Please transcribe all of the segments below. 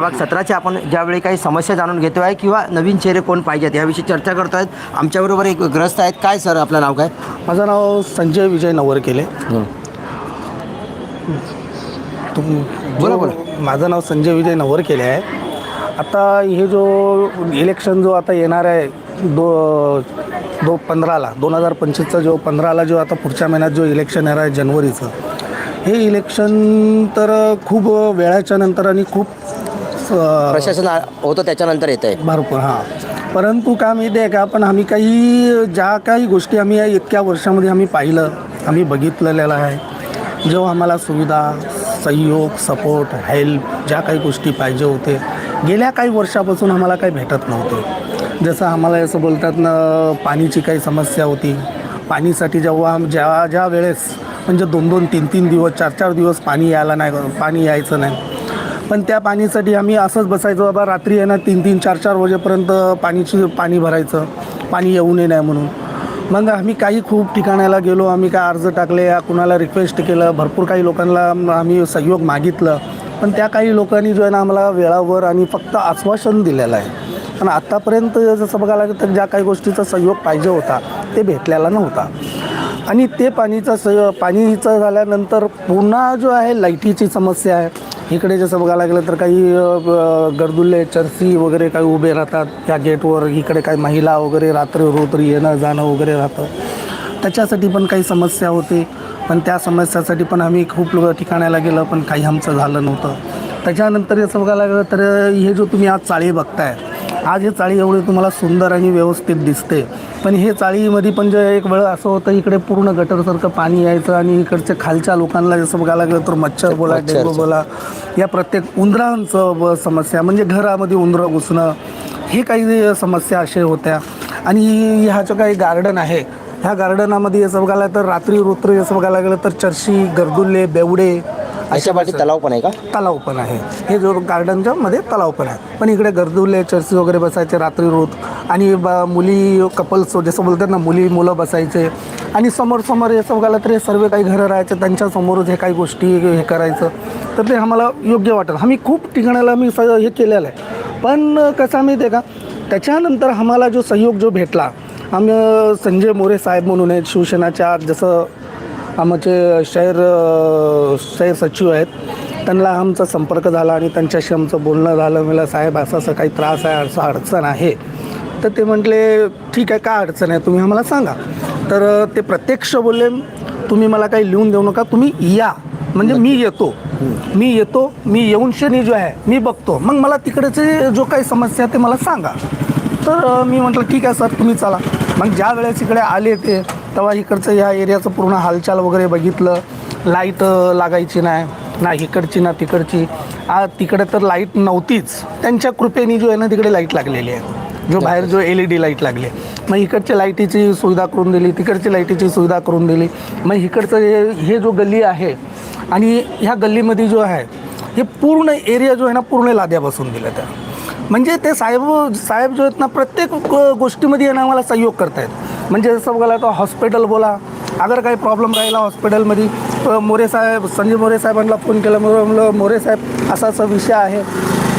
भाग सतराचे आपण ज्यावेळी काही समस्या जाणून घेतो आहे किंवा नवीन चेहरे कोण पाहिजेत याविषयी चर्चा करतो आहेत. आमच्याबरोबर एक ग्रस्त आहेत. काय सर आपलं नाव काय? माझं नाव संजय विजय नवरकेले. तुम बोला, जो- माझं नाव संजय विजय नवरकेले आहे. आता हे जो इलेक्शन जो आता येणार आहे दो दो पंधराला दोन हजार पंचवीसचा जो पंधराला जो आता पुढच्या महिन्यात जो इलेक्शन येणार आहे जनवरीचं हे इलेक्शन तर खूप वेळाच्या नंतर आणि खूप प्रशासन होतं त्याच्यानंतर येत आहे भरपूर हां. परंतु माहिती आहे का पण आम्ही काही ज्या काही गोष्टी आम्ही या इतक्या वर्षामध्ये आम्ही पाहिलं आम्ही बघितलेलं आहे. जेव्हा आम्हाला सुविधा सहयोग सपोर्ट हेल्प ज्या काही गोष्टी पाहिजे होते गेल्या काही वर्षापासून आम्हाला काही भेटत नव्हते. जसं आम्हाला असं बोलतात ना पाणीची काही समस्या होती. पाणीसाठी जेव्हा ज्या ज्या वेळेस म्हणजे दोन दोन तीन तीन दिवस चार चार दिवस पाणी यायला नाही पाणी यायचं नाही. पण त्या पाणीसाठी आम्ही असंच बसायचो बाबा रात्री आहे ना तीन तीन चार चार वाजेपर्यंत पाणीची पाणी भरायचं. पाणी येऊ नये नाही म्हणून. मग आम्ही काही खूप ठिकाणाला गेलो आम्ही काय अर्ज टाकले या कुणाला रिक्वेस्ट केलं भरपूर काही लोकांना आम्ही सहयोग मागितलं. पण त्या काही लोकांनी जो आहे ना आम्हाला वेळावर आणि फक्त आश्वासन दिलेलं आहे. पण आत्तापर्यंत जसं बघायला लागलं तर ज्या काही गोष्टीचा सहयोग पाहिजे होता ते भेटलेला नव्हता. आणि ते पाणीचा स पाणीचं झाल्यानंतर पुन्हा जो आहे लाईटीची समस्या आहे. इकडे जसं बघायला गेलं तर काही गर्दुल्ले चर्सी वगैरे काही उभे राहतात. त्या गेटवर इकडे काही महिला वगैरे रात्री रोत्री येणं जाणं वगैरे राहतं. त्याच्यासाठी पण काही समस्या होते. पण त्या समस्यासाठी पण आम्ही खूप लोक ठिकाणाला गेलं पण काही आमचं झालं नव्हतं. त्याच्यानंतर जसं बघायला गेलं तर हे जो तुम्ही आज चाळी बघताय आज हे चाळी एवढी तुम्हाला सुंदर आणि व्यवस्थित दिसते. पण हे चाळीमध्ये पण जे एक वेळ असं होतं इकडे पूर्ण गटरसारखं पाणी यायचं आणि इकडच्या खालच्या लोकांना जसं बघायला गेलं तर मच्छर बोला. डेंगू बोला या प्रत्येक उंदरांचं समस्या म्हणजे घरामध्ये उंदरं घुसणं हे काही समस्या अशा होत्या. आणि ह्याचं काही गार्डन आहे. ह्या गार्डनामध्ये असं बघायला तर रात्री रोत्री असं बघायला गेलं तर चर्शी गर्दुल्ले बेवडे अशा पाठी तलाव पण आहे का? तलाव पण आहे. हे जो गार्डनच्या मध्ये तलाव पण आहे. पण इकडे गर्दुले चर्ची वगैरे बसायचे रात्री रोज. आणि ब मुली कपल्स जसं बोलतात ना मुली मुलं बसायचे. आणि समोर समोर हे बघायला तर हे सर्व काही घरं राहायचे. त्यांच्या समोरच हे काही गोष्टी हे करायचं. तर ते आम्हाला योग्य वाटत आम्ही खूप ठिकाणाला मी स हे केलेलं आहे. पण कसं माहिती आहे का? त्याच्यानंतर आम्हाला जो सहयोग जो भेटला आम्ही संजय मोरे साहेब म्हणून आहेत शिवसेनाच्या जसं आमचे शहर शहर सचिव आहेत. त्यांना आमचा संपर्क झाला आणि त्यांच्याशी आमचं बोलणं झालं. मला साहेब असं असं काही त्रास आहे असं अडचण आहे. तर ते म्हटले ठीक आहे काय अडचण आहे? तुम्ही आम्हाला सांगा. तर ते प्रत्यक्ष बोलले तुम्ही मला काही लिहून देऊ नका. तुम्ही या. म्हणजे मी येतो. मी येतो. मी येऊन शनी जो आहे मी बघतो. मग मला तिकडचे जो काही समस्या आहे ते मला सांगा. तर मी म्हटलं ठीक आहे सर. तुम्ही चला. मग ज्या वेळेस इकडे आले ते तेव्हा इकडचं या एरियाचं पूर्ण हालचाल वगैरे बघितलं. लाइट लागायची नाही. ना इकडची ना तिकडची. आ तिकडे तर लाइट नव्हतीच. त्यांच्या कृपेने जो आहे ना तिकडे लाइट लागलेली आहे. जो बाहेर जो एल ई डी लाइट लागली मग इकडच्या लाईटीची सुविधा करून दिली तिकडची लाईटीची सुविधा करून दिली. मग इकडचं हे हे जो गल्ली आहे आणि ह्या गल्लीमध्ये जो आहे हे पूर्ण एरिया जो आहे ना पूर्ण लाद्या बसून दिल्या त्या म्हणजे ते साहेब साहेब जो आहेत ना प्रत्येक गोष्टीमध्ये आहे ना आम्हाला सहयोग करतायत. म्हणजे जसं बघायला तर हॉस्पिटल बोला. अगर काही प्रॉब्लेम राहिला हॉस्पिटलमध्ये तर मोरे साहेब संजय मोरे साहेबांना फोन केला. म्हणलं मोरे साहेब असा असा विषय आहे.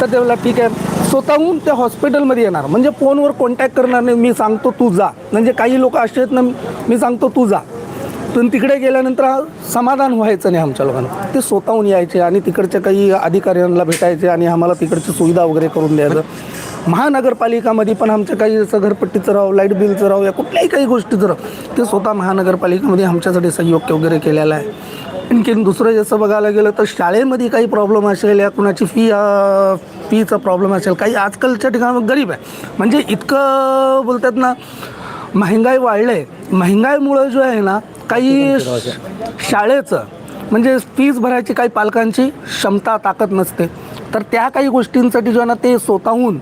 तर ते ठीक आहे. स्वतःहून त्या हॉस्पिटलमध्ये येणार. म्हणजे फोनवर कॉन्टॅक्ट करणार नाही. मी सांगतो तू जा. म्हणजे काही लोक असे आहेत ना मी सांगतो तू जा. पण तिकडे गेल्यानंतर समाधान व्हायचं नाही आमच्या लोकांना. ते स्वतःहून यायचे आणि तिकडच्या काही अधिकाऱ्यांना भेटायचे आणि आम्हाला तिकडची सुविधा वगैरे करून द्यायचं. महानगरपालिकामध्ये पण आमच्या काही जसं घरपट्टीचं राहू लाइट बिलचं राहू या कुठल्याही काही गोष्टीचं राहू ते स्वतः महानगरपालिकेमध्ये आमच्यासाठी सहयोग वगैरे केलेला आहे. आणखीन दुसरं जसं बघायला गेलं तर शाळेमध्ये काही प्रॉब्लेम असेल या कुणाची फी फीचा प्रॉब्लेम असेल काही आजकालच्या ठिकाणी गरीब आहे. म्हणजे इतकं बोलतात ना महागाई आहे महागाईमुळं जो आहे ना काही शाळेचं म्हणजे फीज भरायची काही पालकांची क्षमता ताकद नसते. तर त्या काही गोष्टींसाठी जो आहे ना ते स्वतःहून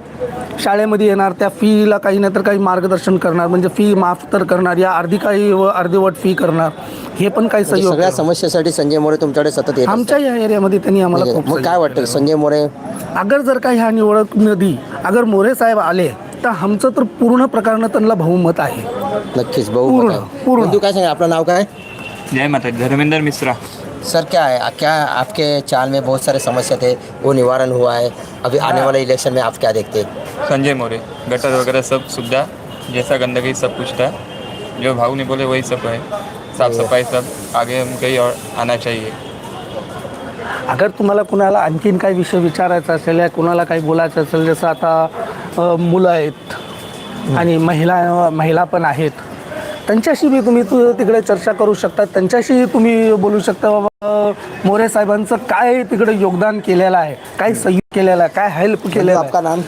शाळेमध्ये येणार त्या फीला काही नाही तर काही मार्गदर्शन करणार म्हणजे फी माफ तर करणार या अर्धी काही व अर्धवट फी करणार हे पण काही म्हणजे सहयोग सगळ्या. समस्येसाठी संजय मोरे तुमच्याकडे सतत येत. आमच्या या एरियामध्ये त्यांनी आम्हाला म्हणजे खूप मग काय वाटतं संजय मोरे. अगर जर का ह्या निवडक नदी अगर मोरे साहेब आले तर आमचं तर पूर्ण प्रकारनं त्यांना बहुमत आहे नक्कीच भाऊ पूर्ण. पूर्ण. तू काय सांग आपलं नाव काय जय माता दी. धर्मेंद्र मिश्रा सर क्या है? क्या आपके चाल में बहुत सारे समस्या थे वो निवारण हुआ है। अभी आने वाले इलेक्शन में आप क्या देखते? हैं संजय मोरे गटर वगैरह सब सुविधा जैसा गंदगी सब कुछ था। जो भाऊ ने बोले वही सब है। साफ सफाई सब आगे हम कहीं और आना चाहिए। अगर तुम्हाला कुणाला आणखीन काही विषय विचारायचा असेल या कुणाला काही बोलायचं असेल जसं आता अ, मुलं आहेत आणि महिला महिला पण आहेत त्यांच्याशी बी तुम्ही तु तिकडे चर्चा करू शकता. त्यांच्याशी तुम्ही बोलू शकता बाबा मोरे साहेबांचं काय तिकडे योगदान केलेलं आहे? काय सहयोग केलेला आहे? काय हेल्प केलेलं आहे? आपका नाम?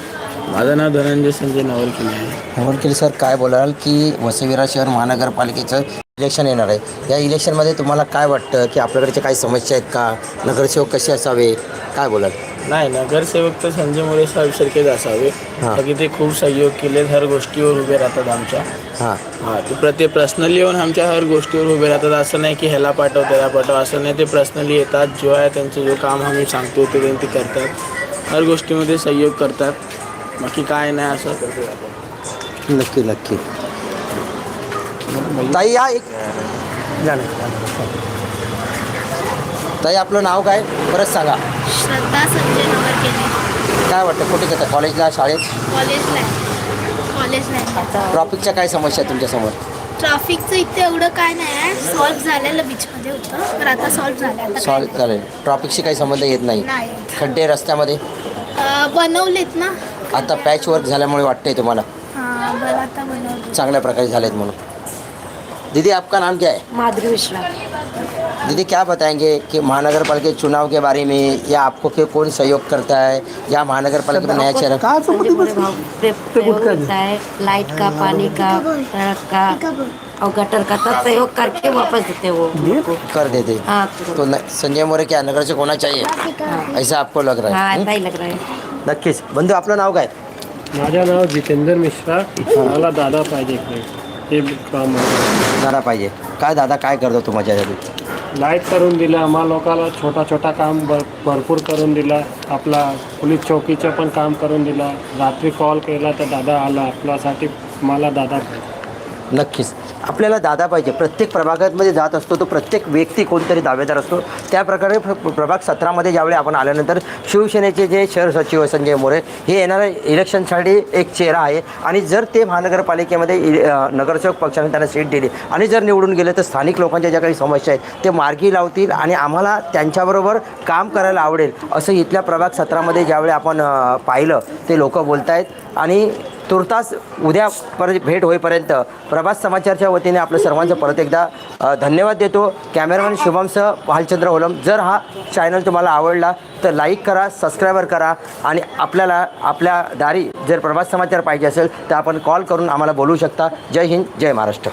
माझं नाव धनंजय संजय नावलकिनी आहे. नवलकिरी सर काय बोलाल की वसई शहर महानगरपालिकेचं इलेक्शन येणार आहे. या इलेक्शनमध्ये तुम्हाला काय वाटतं? की आपल्याकडचे काही समस्या आहेत का? नगरसेवक कसे असावे? काय बोलाल? नाही नगरसेवक तर संजय मोरे साहेब सारखेच असावे. हां. बाकी ते खूप सहयोग केले हर गोष्टीवर उभे राहतात आमच्या. हां. हां ते प्रत्येक पर्सनली येऊन आमच्या हर गोष्टीवर उभे राहतात. असं नाही की ह्याला पाठव त्याला पाठव. असं नाही ते पर्सनली येतात. जो आहे त्यांचं जो काम आम्ही सांगतो ते त्यांनी ते करतात. हर गोष्टीमध्ये सहयोग करतात. बाकी काय नाही असं. नक्की नक्की. ताई या एक ताई आपलं नाव काय? परत सांगा. श्रद्धा संजय नवरकेले. काय वाटतं कुठे घेतं कॉलेजला शाळेत? कॉलेजला आहे कॉलेजला आहे ट्रॉफिकच्या काय समस्या आहेत तुमच्यासमोर? ट्रॅफिकचं इथे एवढं काय नाही आहे. सॉल्व्ह झालेलं बीचमध्ये होतं तर आता सॉल्व्ह झालं आता काय ट्रॉफिकशी काही संबंध येत नाही. नाही. खड्डे रस्त्यामध्ये? अं, बनवलेत ना. आता पॅच वर्क झाल्यामुळे वाटतंय तुम्हाला. हां बरं आता बनवले चांगल्या प्रकारे झालेत म्हणून. दीदी आपका नाम क्या है? माधुरी मिश्रा। दीदी क्या बताएँगे कि महानगर पालिका चुनाव के बारे में या आपको के कौन सहयोग करता है या महानगर पालिका में नया चेहरा? मोरे होता है लाइट का पानी का सड़क का और गटर का सब सहयोग करके वापस देते वो। कर देते। हाँ। तो संजय मोरे क्या नगर से होना चाहिए? ऐसा आपको लग रहा हाँ है ऐसा ही लग रहा है। नक्कीच बंधू आपलं नाव काय? माझं नाव जितेंद्र मिश्रा मला दादा पाहिजे काम झाला पाहिजे. काय दादा काय करतो तू माझ्यासाठी लाइट करून दिलं आम्हा लोकाला छोटा छोटा काम भर भरपूर करून दिला. आपला पोलीस चौकीचं पण काम करून दिला. रात्री कॉल केला तर दादा आला. आपल्यासाठी मला दादा नक्कीच. आपल्याला दादा पाहिजे. प्रत्येक प्रभागामध्ये जात असतो तो प्रत्येक व्यक्ती कोणतरी दावेदार असतो. त्या प्रकारे प्र- प्रभाग सतरामध्ये ज्यावेळी आपण आल्यानंतर शिवसेनेचे जे शहर सचिव संजय मोरे हे येणाऱ्या इलेक्शनसाठी एक चेहरा आहे. आणि जर ते महानगरपालिकेमध्ये नगरसेवक पक्षाने त्यांना सीट दिली आणि जर निवडून गेले तर स्थानिक लोकांच्या ज्या काही समस्या आहेत ते मार्गी लावतील आणि आम्हाला त्यांच्याबरोबर काम करायला आवडेल. असं इथल्या प्रभाग सत्रामध्ये ज्यावेळी आपण पाहिलं ते लोक बोलत आहेत आणि तुर्तास उद्या परत भेट होईपर्यंत प्रभास समाचारच्या वतीने आपलं सर्वांचं परत एकदा धन्यवाद देतो. कॅमेरामॅन शुभमसह भालचंद्र होलम. जर हा चॅनल तुम्हाला आवडला तर लाईक करा सबस्क्रायबर करा आणि आपल्याला आपल्या दारी जर प्रभास समाचार पाहिजे असेल तर आपण कॉल करून आम्हाला बोलू शकता. जय हिंद जय महाराष्ट्र.